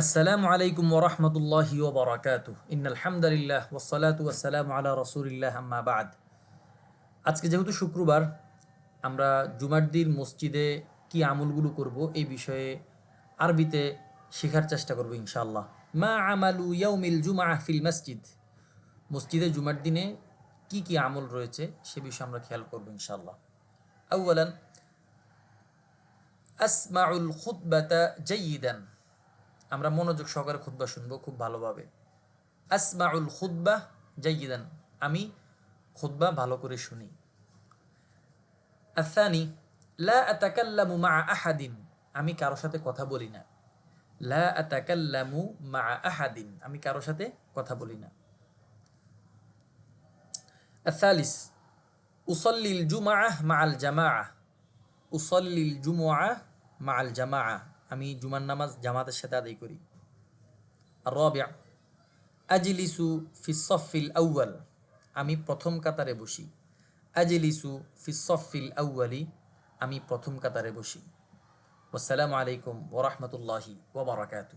আসসালামু আলাইকুম ওরহমতুল্লাহি ওবরাকাতু ইন্নাল হামদালিল্লাহ ওসালাতু ওয়াসালামু আলা রসুলিল্লাহ আম্মা বাদ। আজকে যেহেতু শুক্রবার, আমরা জুমার দিন মসজিদে কি আমলগুলো করব এই বিষয়ে আরবিতে শেখার চেষ্টা করব ইনশাআল্লাহ। মা আমালু ইয়াউমিল জুমা ফিল মসজিদ। মসজিদে জুমার দিনে কি কি আমল রয়েছে সে বিষয়ে আমরা খেয়াল করব ইনশাআল্লাহ। আউয়ালান আসমাউল খুতবাতা জাইয়িদান। আমরা মনোযোগ সহকারে খুদ্া শুনব খুব ভালোভাবে। আসমাউল খুদ্া জাইদান আমি খুদ্া ভালো করে শুনি। আসানি লাকাল্লামু মা আহাদিন, আমি কারও সাথে কথা বলি না। লাকাল্লামু মা আহাদিন, আমি কারও সাথে কথা বলি না। আসালিস উসল্লিল জুমা মাল জামা উসল্লিল জুমা মাল জামা আমি জুমার নামাজ জামাতের সাথে আদায় করি। আর রবিয়া আজলিসু ফিসফিল আউয়াল আমি প্রথম কাতারে বসি। আজলিসু ফিসফিল আউ্য়ালি আমি প্রথম কাতারে বসি। আসসালামু আলাইকুম ওরহমতুল্লাহি ওবরাকাতু